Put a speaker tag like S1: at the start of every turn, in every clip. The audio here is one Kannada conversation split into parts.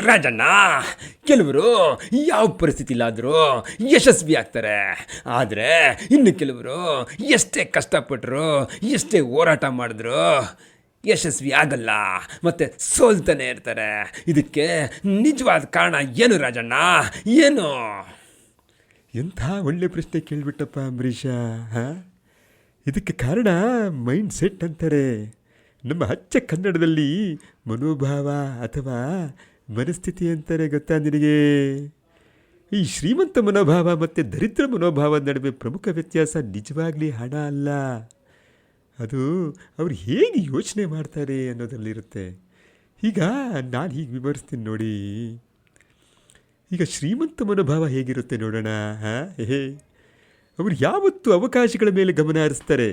S1: ರಾಜಣ್ಣ, ಕೆಲವರು ಯಾವ ಪರಿಸ್ಥಿತಿಲಾದರೂ ಯಶಸ್ವಿ ಆಗ್ತಾರೆ. ಆದರೆ ಇನ್ನು ಕೆಲವರು ಎಷ್ಟೇ ಕಷ್ಟಪಟ್ಟರು ಎಷ್ಟೇ ಹೋರಾಟ ಮಾಡಿದ್ರು ಯಶಸ್ವಿ ಆಗಲ್ಲ. ಮತ್ತು ಸೋಲ್ತಾನೆ ಇರ್ತಾರೆ. ಇದಕ್ಕೆ ನಿಜವಾದ ಕಾರಣ ಏನು ರಾಜಣ್ಣ? ಏನು?
S2: ಎಂಥ ಒಳ್ಳೆ ಪ್ರಶ್ನೆ ಕೇಳಿಬಿಟ್ಟಪ್ಪ ಅಂಬರೀಷ ಇದಕ್ಕೆ ಕಾರಣ ಮೈಂಡ್ ಸೆಟ್ ಅಂತಾರೆ. ನಮ್ಮ ಅಚ್ಚ ಕನ್ನಡದಲ್ಲಿ ಮನೋಭಾವ ಅಥವಾ ಮನಸ್ಥಿತಿ ಅಂತಾರೆ ಗೊತ್ತಾ ನಿನಗೆ? ಈ ಶ್ರೀಮಂತ ಮನೋಭಾವ ಮತ್ತು ದರಿದ್ರ ಮನೋಭಾವದ ನಡುವೆ ಪ್ರಮುಖ ವ್ಯತ್ಯಾಸ ನಿಜವಾಗ್ಲಿ ಹಣ ಅಲ್ಲ. ಅದು ಅವರು ಹೇಗೆ ಯೋಚನೆ ಮಾಡ್ತಾರೆ ಅನ್ನೋದರಲ್ಲಿರುತ್ತೆ. ಈಗ ನಾನು ಹೀಗೆ ವಿವರಿಸ್ತೀನಿ ನೋಡಿ. ಈಗ ಶ್ರೀಮಂತ ಮನೋಭಾವ ಹೇಗಿರುತ್ತೆ ನೋಡೋಣ, ಹಾಂ? ಹೇ ಅವರು ಯಾವತ್ತೂ ಅವಕಾಶಗಳ ಮೇಲೆ ಗಮನ ಹರಿಸ್ತಾರೆ.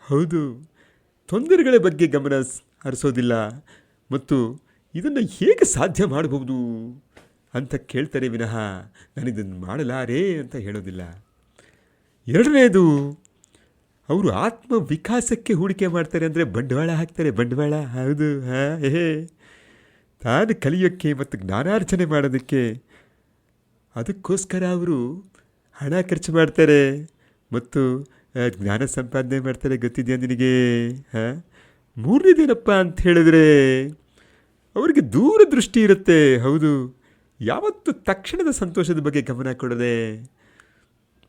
S2: ಹೌದು, ತೊಂದರೆಗಳ ಬಗ್ಗೆ ಗಮನ ಹರಿಸೋದಿಲ್ಲ. ಮತ್ತು ಇದನ್ನು ಹೇಗೆ ಸಾಧ್ಯ ಮಾಡಬಹುದು ಅಂತ ಕೇಳ್ತಾರೆ ವಿನಃ ನಾನಿದನ್ನು ಮಾಡಲಾರೆ ಅಂತ ಹೇಳೋದಿಲ್ಲ. ಎರಡನೇದು, ಅವರು ಆತ್ಮ ವಿಕಾಸಕ್ಕೆ ಹೂಡಿಕೆ ಮಾಡ್ತಾರೆ ಅಂದರೆ ಬಂಡವಾಳ ಹಾಕ್ತಾರೆ. ಬಂಡವಾಳ, ಹೌದು, ಹಾಂ, ಹೇ ತಾನು ಕಲಿಯೋಕ್ಕೆ ಮತ್ತು ಜ್ಞಾನಾರ್ಜನೆ ಮಾಡೋದಕ್ಕೆ ಅದಕ್ಕೋಸ್ಕರ ಅವರು ಹಣ ಖರ್ಚು ಮಾಡ್ತಾರೆ ಮತ್ತು ಜ್ಞಾನ ಸಂಪಾದನೆ ಮಾಡ್ತಾರೆ. ಗೊತ್ತಿದೆಯಾ ನಿನಗೆ? ಹಾಂ? ಮೂರನೇದೇನಪ್ಪ ಅಂತ ಹೇಳಿದ್ರೆ ಅವರಿಗೆ ದೂರದೃಷ್ಟಿ ಇರುತ್ತೆ. ಹೌದು. ಯಾವತ್ತು ತಕ್ಷಣದ ಸಂತೋಷದ ಬಗ್ಗೆ ಗಮನ ಕೊಡದೆ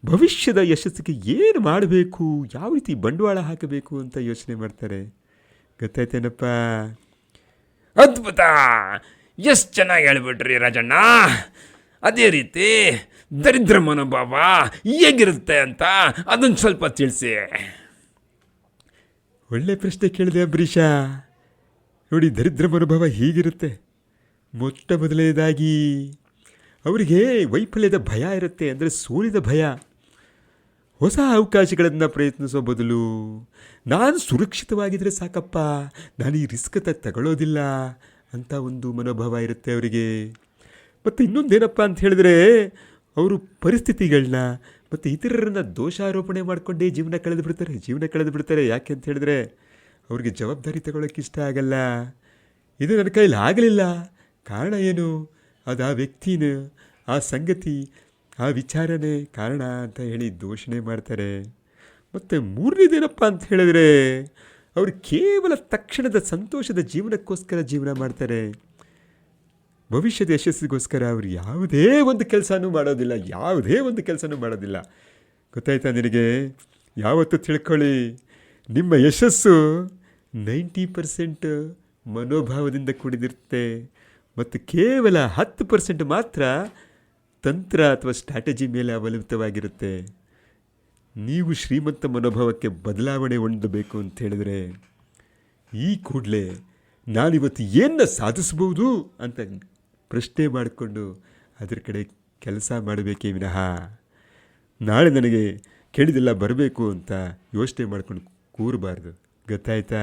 S2: ಭವಿಷ್ಯದ ಯಶಸ್ಸಿಗೆ ಏನು ಮಾಡಬೇಕು, ಯಾವ ರೀತಿ ಬಂಡವಾಳ ಹಾಕಬೇಕು ಅಂತ ಯೋಚನೆ ಮಾಡ್ತಾರೆ. ಗೊತ್ತಾಯ್ತೇನಪ್ಪ?
S1: ಅದ್ಭುತ! ಎಷ್ಟು ಚೆನ್ನಾಗಿ ಹೇಳ್ಬಿಟ್ರಿ ರಾಜಣ್ಣ. ಅದೇ ರೀತಿ ದರಿದ್ರ ಮನೋಭಾವ ಹೇಗಿರುತ್ತೆ ಅಂತ ಅದನ್ನು ಸ್ವಲ್ಪ ತಿಳಿಸಿ.
S2: ಒಳ್ಳೆ ಪ್ರಶ್ನೆ ಕೇಳಿದೆ ಅಂಬರೀಷ. ನೋಡಿ ದರಿದ್ರ ಮನೋಭಾವ ಹೀಗಿರುತ್ತೆ. ಮೊಟ್ಟ ಮೊದಲನೇದಾಗಿ ಅವರಿಗೆ ವೈಫಲ್ಯದ ಭಯ ಇರುತ್ತೆ ಅಂದರೆ ಸೋಲಿದ ಭಯ. ಹೊಸ ಅವಕಾಶಗಳನ್ನು ಪ್ರಯತ್ನಿಸೋ ಬದಲು ನಾನು ಸುರಕ್ಷಿತವಾಗಿದ್ದರೆ ಸಾಕಪ್ಪ, ನಾನು ಈ ರಿಸ್ಕ್ ತಗೊಳ್ಳೋದಿಲ್ಲ ಅಂತ ಒಂದು ಮನೋಭಾವ ಇರುತ್ತೆ ಅವರಿಗೆ. ಮತ್ತು ಇನ್ನೊಂದೇನಪ್ಪ ಅಂತ ಹೇಳಿದ್ರೆ ಅವರು ಪರಿಸ್ಥಿತಿಗಳನ್ನ ಮತ್ತು ಇತರರನ್ನು ದೋಷಾರೋಪಣೆ ಮಾಡಿಕೊಂಡೇ ಜೀವನ ಕಳೆದು ಬಿಡ್ತಾರೆ. ಜೀವನ ಕಳೆದು ಬಿಡ್ತಾರೆ ಯಾಕೆ ಅಂತ ಹೇಳಿದ್ರೆ ಅವ್ರಿಗೆ ಜವಾಬ್ದಾರಿ ತಗೊಳ್ಳೋಕೆ ಇಷ್ಟ ಆಗಲ್ಲ. ಇದು ನನ್ನ ಕೈಲಿ ಆಗಲಿಲ್ಲ. ಕಾರಣ ಏನು? ಅದು ಆ ವ್ಯಕ್ತಿನ, ಆ ಸಂಗತಿ, ಆ ವಿಚಾರನೇ ಕಾರಣ ಅಂತ ಹೇಳಿ ದೋಷಣೆ ಮಾಡ್ತಾರೆ. ಮತ್ತು ಮೂರನೇದೇನಪ್ಪ ಅಂತ ಹೇಳಿದ್ರೆ ಅವರು ಕೇವಲ ತಕ್ಷಣದ ಸಂತೋಷದ ಜೀವನಕ್ಕೋಸ್ಕರ ಜೀವನ ಮಾಡ್ತಾರೆ. ಭವಿಷ್ಯದ ಯಶಸ್ಸಿಗೋಸ್ಕರ ಅವರು ಯಾವುದೇ ಒಂದು ಕೆಲಸನೂ ಮಾಡೋದಿಲ್ಲ, ಯಾವುದೇ ಒಂದು ಕೆಲಸನೂ ಮಾಡೋದಿಲ್ಲ. ಗೊತ್ತಾಯ್ತಾ ನಿನಗೆ? ಯಾವತ್ತೂ ತಿಳ್ಕೊಳ್ಳಿ. ನಿಮ್ಮ ಯಶಸ್ಸು ನೈಂಟಿ ಪರ್ಸೆಂಟ್ ಮನೋಭಾವದಿಂದ ಕೂಡಿದಿರುತ್ತೆ ಮತ್ತು ಕೇವಲ ಹತ್ತು ಪರ್ಸೆಂಟ್ ಮಾತ್ರ ತಂತ್ರ ಅಥವಾ ಸ್ಟ್ರಾಟಜಿ ಮೇಲೆ ಅವಲಂಬಿತವಾಗಿರುತ್ತೆ. ನೀವು ಶ್ರೀಮಂತ ಮನೋಭಾವಕ್ಕೆ ಬದಲಾವಣೆ ಹೊಂದಬೇಕು ಅಂತ ಹೇಳಿದ್ರೆ, ಈ ಕೂಡಲೇ ನಾನಿವತ್ತು ಏನನ್ನ ಸಾಧಿಸ್ಬೋದು ಅಂತ ಪ್ರಶ್ನೆ ಮಾಡಿಕೊಂಡು ಅದರ ಕಡೆ ಕೆಲಸ ಮಾಡಬೇಕೇ ವಿನಃ. ನಾಳೆ ನನಗೆ ಕೇಳಿದೆಲ್ಲ ಬರಬೇಕು ಅಂತ ಯೋಚನೆ ಮಾಡ್ಕೊಂಡು ಕೂರಬಾರ್ದು ಗೊತ್ತಾಯ್ತಾ